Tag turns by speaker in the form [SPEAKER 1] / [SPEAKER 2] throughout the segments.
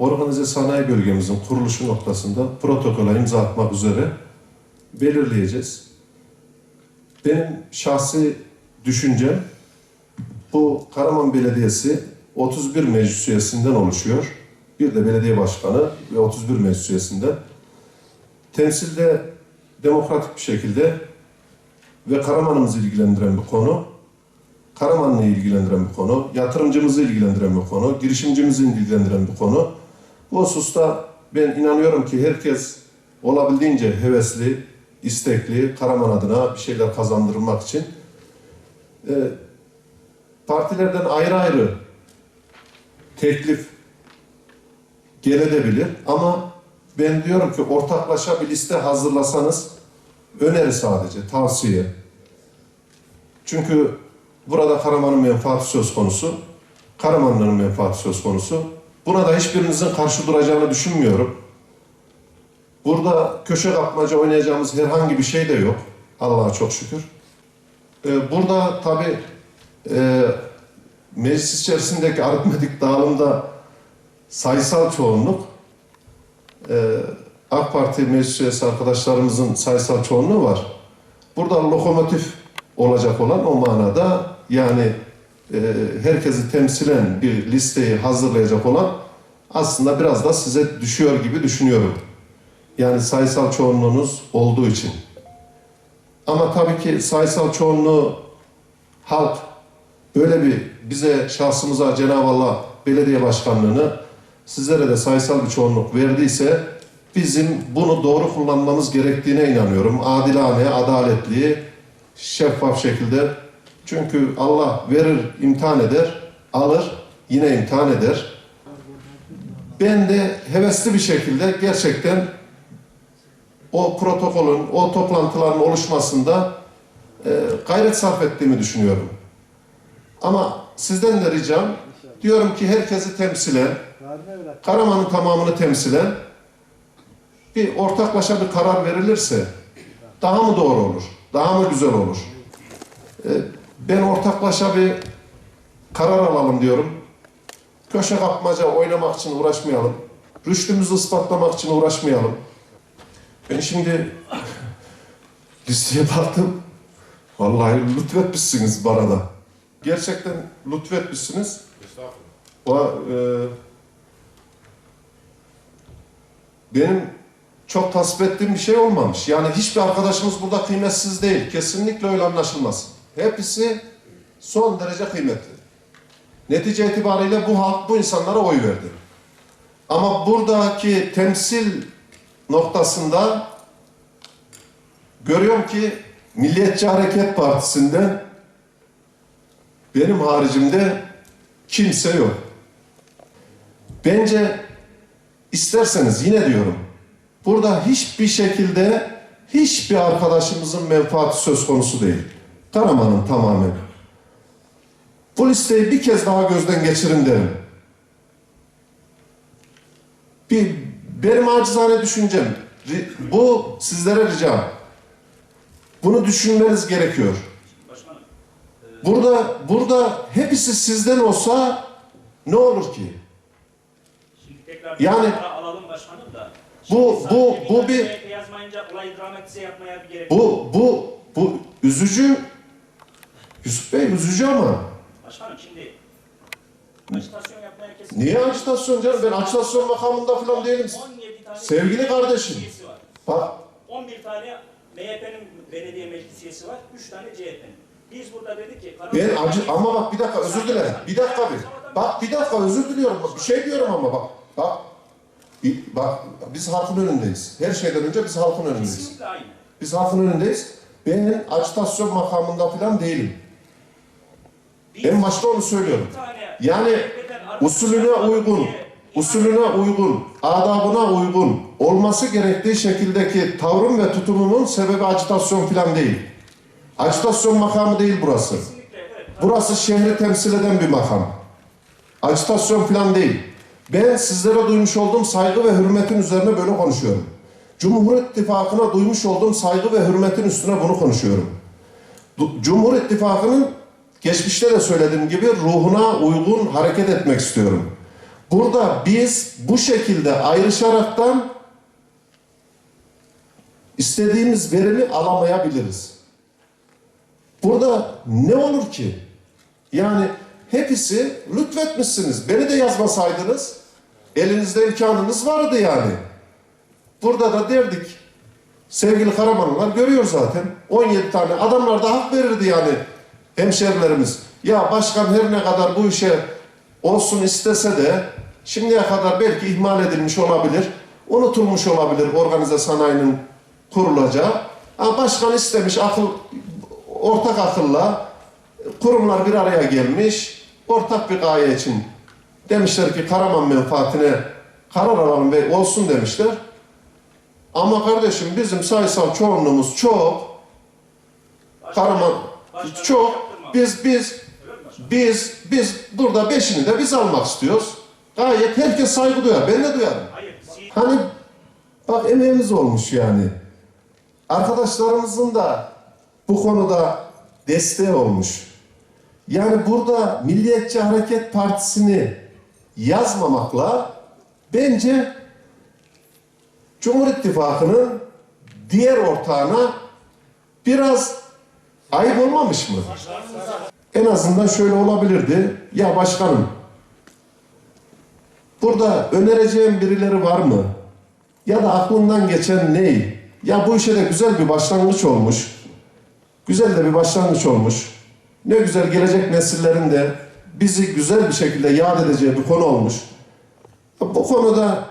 [SPEAKER 1] organize sanayi bölgemizin kuruluşu noktasında protokola imza atmak üzere belirleyeceğiz. Benim şahsi düşüncem bu Karaman Belediyesi 31 meclis üyesinden oluşuyor. Bir de belediye başkanı ve 31 meclis üyesinden. Temsilde demokratik bir şekilde ve Karaman'ımızı ilgilendiren bir konu, Karaman'ı ilgilendiren bir konu, yatırımcımızı ilgilendiren bir konu, girişimcimizi ilgilendiren bir konu. Bu hususta ben inanıyorum ki herkes olabildiğince hevesli, istekli, Karaman adına bir şeyler kazandırmak için e, partilerden ayrı ayrı teklif gelebilir ama ben diyorum ki ortaklaşa bir liste hazırlasanız öneri sadece, tavsiye. Çünkü burada Karaman'ın menfaati söz konusu, Karamanlıların menfaati söz konusu. Buna da hiçbirinizin karşı duracağını düşünmüyorum. Burada köşe kapmaca oynayacağımız herhangi bir şey de yok. Allah'a çok şükür. Ee, burada tabii e, meclis içerisindeki aritmetik dağılımda sayısal çoğunluk e, AK Parti meclis üyesi arkadaşlarımızın sayısal çoğunluğu var. Burada lokomotif olacak olan o manada yani e, herkesi temsilen bir listeyi hazırlayacak olan aslında biraz da size düşüyor gibi düşünüyorum. Yani sayısal çoğunluğunuz olduğu için. Ama tabii ki sayısal çoğunluğu halk böyle bir bize şahsımıza Cenab-ı Allah belediye başkanlığını sizlere de sayısal bir çoğunluk verdiyse bizim bunu doğru kullanmamız gerektiğine inanıyorum. Adilane, adaletli, şeffaf şekilde. Çünkü Allah verir, imtihan eder, alır, yine imtihan eder. Ben de hevesli bir şekilde gerçekten o protokolün, o toplantıların oluşmasında e, gayret sarf ettiğimi düşünüyorum. Ama sizden de ricam, diyorum ki herkesi temsilen, Karaman'ın tamamını temsilen bir ortaklaşa bir karar verilirse daha mı doğru olur? Daha mı güzel olur? Ee, ben ortaklaşa bir karar alalım diyorum. Köşe kapmaca oynamak için uğraşmayalım. Rüştümüzü ispatlamak için uğraşmayalım. Ben şimdi listeye baktım. Vallahi lütfetmişsiniz bana da. Gerçekten lütfetmişsiniz. O, e, benim çok tasvip ettiğim bir şey olmamış. Yani hiçbir arkadaşımız burada kıymetsiz değil. Kesinlikle öyle anlaşılmasın. Hepsi son derece kıymetli. Netice itibariyle bu halk bu insanlara oy verdi. Ama buradaki temsil noktasında görüyorum ki Milliyetçi Hareket Partisi'nden benim haricimde kimse yok. Bence isterseniz yine diyorum burada hiçbir şekilde hiçbir arkadaşımızın menfaati söz konusu değil. Karaman'ın tamamen. Bu listeyi bir kez daha gözden geçirin derim. Bir, benim acizane düşüncem, bu sizlere ricam. Bunu düşünmeniz gerekiyor. Burada, burada hepsi sizden olsa ne olur ki?
[SPEAKER 2] şimdi tekrar
[SPEAKER 1] Yani-
[SPEAKER 2] alalım başkanım da.
[SPEAKER 1] Bu- bu- bu bir-
[SPEAKER 2] yazmayınca olayı dramatize yapmaya bir gerek.
[SPEAKER 1] Bu, bu, bu üzücü. Yusuf Bey üzücü ama.
[SPEAKER 2] Başkanım şimdi ajitasyon yapmaya kesin.
[SPEAKER 1] Niye ajitasyon canım? Ben ajitasyon makamında falan değilim.
[SPEAKER 2] 17 tane
[SPEAKER 1] Sevgili kardeşim.
[SPEAKER 2] üyesi var.
[SPEAKER 1] Bak
[SPEAKER 2] 11 tane MHP'nin belediye meclis üyesi var, 3 tane CHP'nin. Biz burada dedik ki...
[SPEAKER 1] ben acı ama bak bir dakika özür dilerim. Bir dakika bir. Bak bir dakika özür diliyorum. Bak, bir şey diyorum ama bak. Bak. Bir- bak biz halkın önündeyiz. Her şeyden önce biz halkın önündeyiz.
[SPEAKER 2] Kesinlikle aynı.
[SPEAKER 1] Biz halkın önündeyiz. Ben ajitasyon makamında falan değilim. En başta onu söylüyorum. Yani usulüne uygun, usulüne uygun, adabına uygun olması gerektiği şekildeki tavrım ve tutumumun sebebi acitasyon falan değil. Acitasyon makamı değil burası. Burası şehri temsil eden bir makam. Acitasyon falan değil. Ben sizlere duymuş olduğum saygı ve hürmetin üzerine böyle konuşuyorum. Cumhur İttifakı'na duymuş olduğum saygı ve hürmetin üstüne bunu konuşuyorum. Cumhur İttifakı'nın geçmişte de söylediğim gibi ruhuna uygun hareket etmek istiyorum. burada biz bu şekilde ayrışaraktan istediğimiz verimi alamayabiliriz. Burada ne olur ki? Yani hepsi lütfetmişsiniz. Beni de yazmasaydınız elinizde imkanınız vardı yani. Burada da derdik sevgili Karamanlılar görüyor zaten. 17 tane adamlar da hak verirdi yani hemşerilerimiz. Ya başkan her ne kadar bu işe olsun istese de şimdiye kadar belki ihmal edilmiş olabilir. Unutulmuş olabilir organize sanayinin kurulacağı. Ama başkan istemiş akıl ortak akılla kurumlar bir araya gelmiş. Ortak bir gaye için demişler ki Karaman menfaatine karar alalım ve olsun demişler. Ama kardeşim bizim sayısal çoğunluğumuz çok. Karaman
[SPEAKER 2] Başkanım
[SPEAKER 1] çok.
[SPEAKER 2] yaptırma.
[SPEAKER 1] Biz biz biz biz burada beşini de biz almak istiyoruz. Gayet herkes saygı duyar. Ben de duyarım.
[SPEAKER 2] Hayır,
[SPEAKER 1] Hani bak emeğimiz olmuş yani. Arkadaşlarımızın da bu konuda desteği olmuş. Yani burada Milliyetçi Hareket Partisi'ni yazmamakla bence Cumhur İttifakı'nın diğer ortağına biraz ayıp olmamış mı? En azından şöyle olabilirdi. Ya başkanım Burada önereceğim birileri var mı? Ya da aklından geçen ne? Ya bu işe de güzel bir başlangıç olmuş. Güzel de bir başlangıç olmuş. Ne güzel gelecek nesillerin de bizi güzel bir şekilde yad edeceği bir konu olmuş. Bu konuda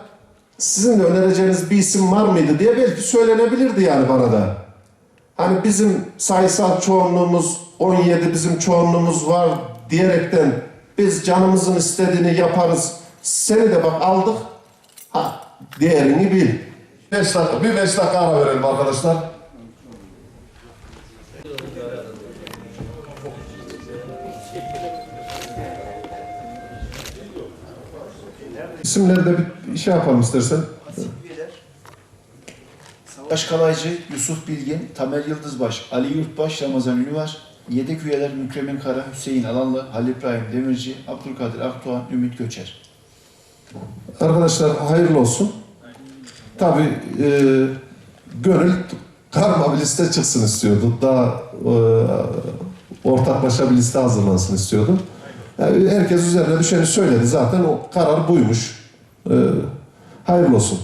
[SPEAKER 1] sizin de önereceğiniz bir isim var mıydı diye belki söylenebilirdi yani bana da. Hani bizim sayısal çoğunluğumuz 17 bizim çoğunluğumuz var diyerekten biz canımızın istediğini yaparız. Seni de bak aldık. Ha değerini bil. 5 dakika, bir 5 dakika ara verelim arkadaşlar. İsimleri de bir şey yapalım istersen.
[SPEAKER 3] Savaş Kalaycı, Yusuf Bilgin, Tamer Yıldızbaş, Ali Yurtbaş, Ramazan Ünüvar, yedek üyeler Mükremin Kara, Hüseyin Alanlı, Halil İbrahim Demirci, Abdülkadir Akdoğan, Ümit Göçer.
[SPEAKER 1] Arkadaşlar hayırlı olsun. Tabii e, gönül karma bir liste çıksın istiyordu. Daha e, ortaklaşa bir liste hazırlansın istiyordu. Yani herkes üzerine düşeni söyledi. Zaten o karar buymuş. E, hayırlı olsun.